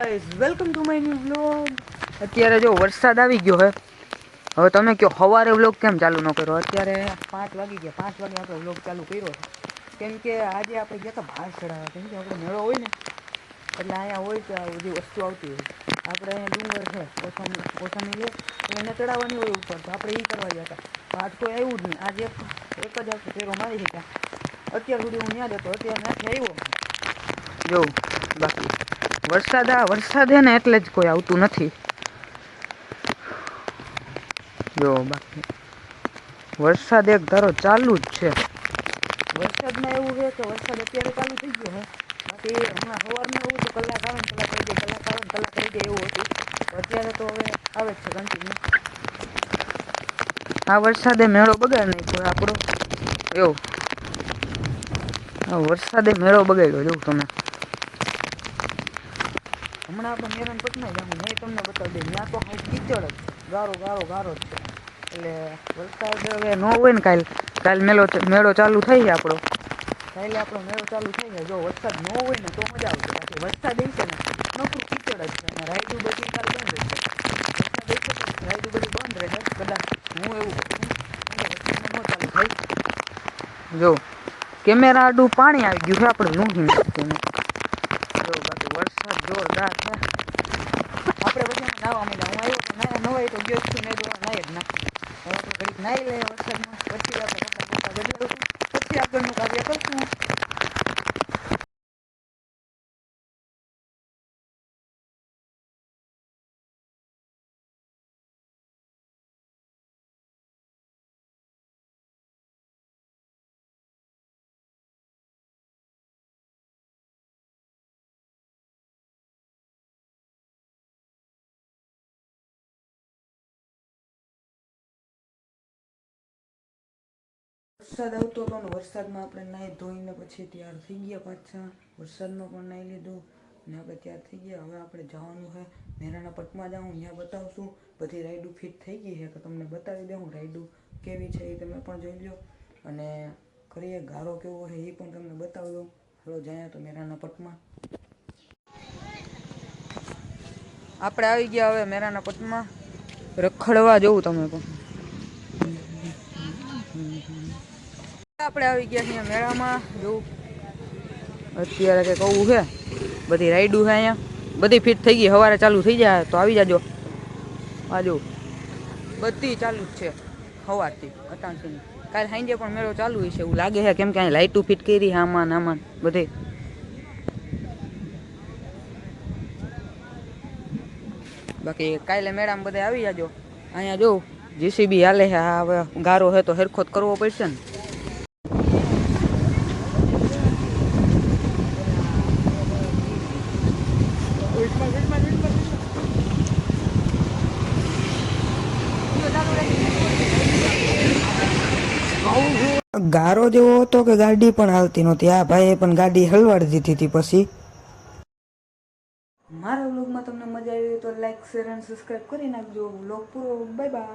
Welcome to my new vlog અત્યારે જો વરસાદ આવી ગયો હે. હવે તમે કયો, સવારે વ્લોગ કેમ ચાલુ ન કર્યો? અત્યારે પાંચ વાગી ગયા. પાંચ વાગે આપણે વ્લોગ ચાલુ કર્યો છે. કેમ કે આજે આપણે ગયા હતા બહાર ચડાવવા કેમ કે આપણે મેળો હોય ને, એટલે અહીંયા હોય આ બધી વસ્તુ આવતી હોય. આપણે અહીંયા ડુંગર છે કોસમી કોસમી લે એને ચડાવવાની હોય ઉપર. તો આપણે એ કરવા ગયા હતા આજ કોઈ આવ્યું જ નહીં. આજે એક જ આપણે ફેરો મારી શક્યા અત્યાર સુધી હું ત્યાં જતો અત્યારે ત્યાંથી આવ્યો. જો, બાકી. વરસાદ આ વરસાદ હે ને એટલે જ કોઈ આવતું નથી. જો બાકી વરસાદ એક ધારો ચાલુ જ છે. વરસાદમાં એવું છે કે વરસાદ અત્યારે ચાલુ થઈ ગયો હે. બાકી હમણાં સવારમાં એવું તો કલાક આવે ને કલાક રહી જાય કલાક આવે ને કલાક રહી જાય એવું હતું. અત્યારે તો હવે આવે જ છે કન્ટિન્યુ આ વરસાદે મેળો બગાડ નાખ્યો આપણો. એવું. આ વરસાદે મેળો બગાડ્યો જોઉં તમે. હમણાં આપણે મેરન પટના જામું મેં તમને બતાવી દઈ ત્યાં તો હાઈ કીચડ જ. ગારો ગારો ગારો જ. છે એટલે વરસાદ હવે ન હોય ને કાલ. કાલ મેળો મેળો ચાલુ થઈ જાય આપણો. કાલે આપણો મેળો ચાલુ થઈ જાય જો વરસાદ ન હોય ને તો મજા આવશે. બાકી વરસાદ એ છે ને, નોકરું કીચડ જ છે. અને રાયડું બધી કાલ બંધ રહેશે છે. રાયડું બધું બંધ રહે. કદાચ હું એવું ન ચાલુ થઈ જો કેમેરા આડું પાણી આવી ગયું છે. આપણે લૂંટી નાખ્યું એને જો, બાકી વરસાદ પછી નાવા માંડ્યા હું આવ્યો તો નાયા નવાય તો ગયો છું મેં દોડા નાય જ ના હવે આપણે ઘડીક નાહી લઈએ વરસાદમાં પછી આપણે પછી આગળનું કાર્ય કરશું વરસાદ આવતો હતો ને વરસાદમાં આપણે નાહી ધોઈને પછી તૈયાર થઈ ગયા પાછા. વરસાદમાં પણ નાહી લીધું ને આપણે તૈયાર થઈ ગયા. હવે આપણે જવાનું છે મેરાના પટમાં જાઉં ત્યાં બતાવશું. બધી રાઈડું ફિટ થઈ ગઈ છે તો તમને બતાવી દઉં રાઈડું કેવી છે એ તમે પણ જોઈ લો અને કરીએ ગારો કેવો છે એ પણ તમને બતાવી દઉં. હાલો જાય તો મેરાના પટમાં. આપણે આવી ગયા હવે મેરાના પટમાં. રખડવા જવું તમે પણ. આપણે આવી ગયા છીએ મેળામાં. જોવું અત્યારે કંઈક કહું છે. બધી રાઈડું છે અહીંયા. બધી ફિટ થઈ ગઈ. સવારે ચાલુ થઈ જાય. તો આવી જાજો. આ જો, બધી ચાલુ જ છે સવારથી અટાણસીની. કાલે સાંજે પણ મેળો ચાલુ છે એવું લાગે છે. કેમ કે અહીં લાઇટું ફિટ કરી આમાં આમાં બધે. બાકી કાલે મેળામાં બધે આવી જાજો. અહીંયા જો જીસીબી હાલે છે. હવે ગારો છે તો હેરખોત કરવો પડશે ને. ગારો જેવો હતો કે ગાડી પણ હાલતી નહોતી. આ ભાઈએ પણ ગાડી હલવાડી દીધી હતી પછી. મારા વ્લોગમાં તમને મજા આવી તો લાઈક શેર અને સબસ્ક્રાઈબ કરી નાખજો. વ્લોગ પૂરો. Bye bye